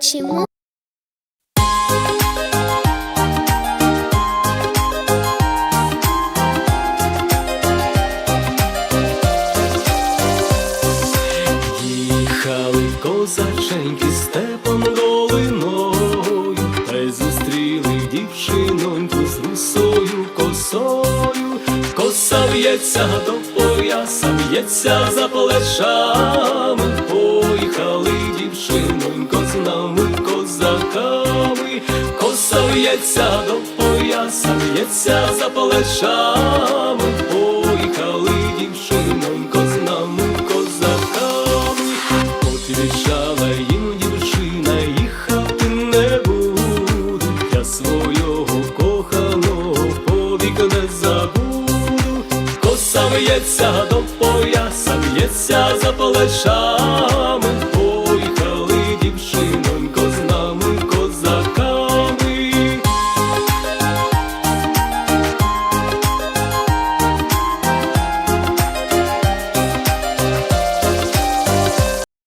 Чому? Їхали козаченьки степом долиною, та й зустріли дівчиноньку з русою косою, коса в'ється до пояса, в'ється за плечами, козаками, коса в'ється до пояса, в'ється за плечами, поїхали дівчинонько з нами козаками, Отвічала їм дівчина, їхати не буду, я свого коханого повік не забуду, коса в'ється до пояса, в'ється за плечами,